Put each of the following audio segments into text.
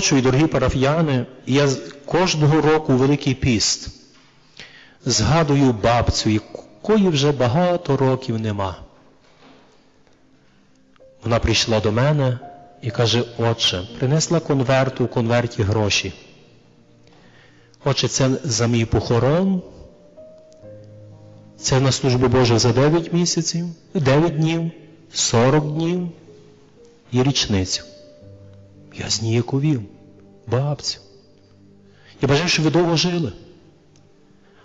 хочу, і дорогі парафіяни, я кожного року Великий піст згадую бабцю, якої вже багато років нема. Вона прийшла до мене і каже, отче, принесла конверт у конверті гроші. Отче, це за мій похорон. Це на службу Божу за 9 місяців, 9 днів, 40 днів і річницю. Я зніяковів, бабцю. Я бажаю, щоб ви довго жили.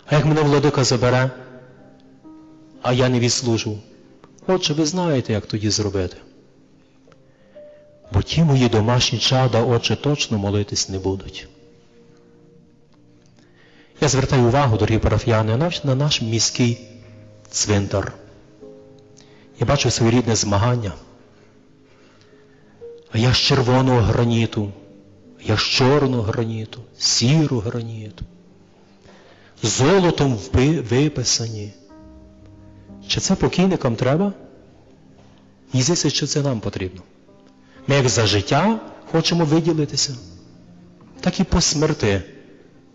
А як мене владика забере, а я не відслужу. Отже, ви знаєте, як тоді зробити. Бо ті мої домашні чада, отче, точно молитись не будуть. Я звертаю увагу, дорогі парафіяни, на- на наш міський цвинтар. Я бачу своєрідне змагання. Я з червоного граніту, я з чорного граніту, сірого граніту. Золотом виписані. Чи це покійникам треба? Мені здається, що це нам потрібно. Ми як за життя хочемо виділитися, так і по смерти.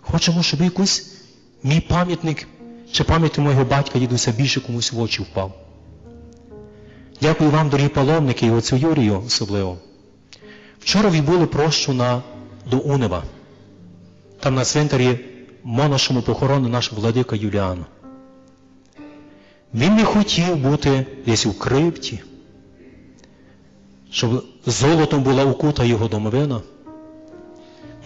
Хочемо, щоб якийсь мій пам'ятник чи пам'ятник моєго батька дідуся більше комусь в очі впав. Дякую вам, дорогі паломники, і оцю Юрію особливо. Вчора відбули прощу на, до Унева. Там на цвинтарі монашому похорону наш владика Юліан. Він не хотів бути десь у крипті, щоб золотом була укута його домовина.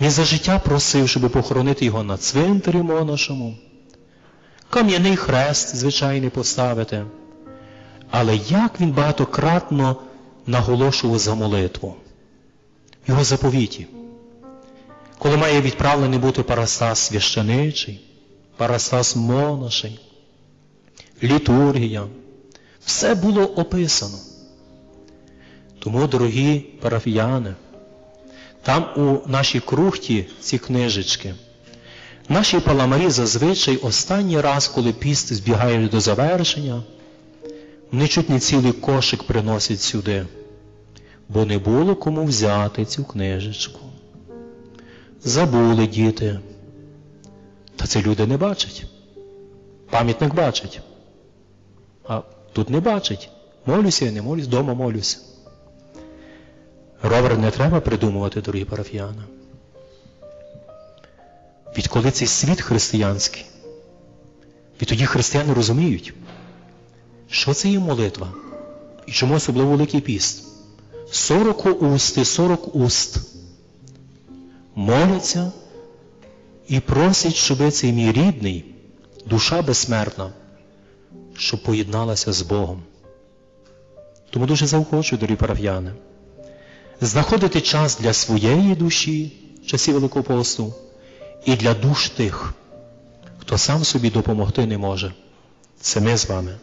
Він за життя просив, щоб похоронити його на цвинтарі монашому. Кам'яний хрест, звичайний, поставити. Але як він багатократно наголошував за молитву його заповіті. Коли має відправлений бути парастас священичий, парастас монаший, літургія, все було описано. Тому, дорогі парафіяни, там у нашій крухті ці книжечки, наші паламарі зазвичай останній раз, коли піст збігає до завершення, вони чуть не цілий кошик приносять сюди, бо не було кому взяти цю книжечку. Забули діти. Та це люди не бачать. Пам'ятник бачить. А тут не бачить. Молюся, я не молюсь, вдома молюся. Ровер не треба придумувати, дорогі парафіяни. Відколи цей світ християнський, відтоді християни розуміють, що це є молитва і чому особливо Великий піст. Сороку усти, сорок уст моляться і просять, щоб цей мій рідний, душа безсмертна, щоб поєдналася з Богом. Тому дуже заохочую, дорогі парафіяни, знаходити час для своєї душі в часі Великого посту і для душ тих, хто сам собі допомогти не може. Це ми з вами.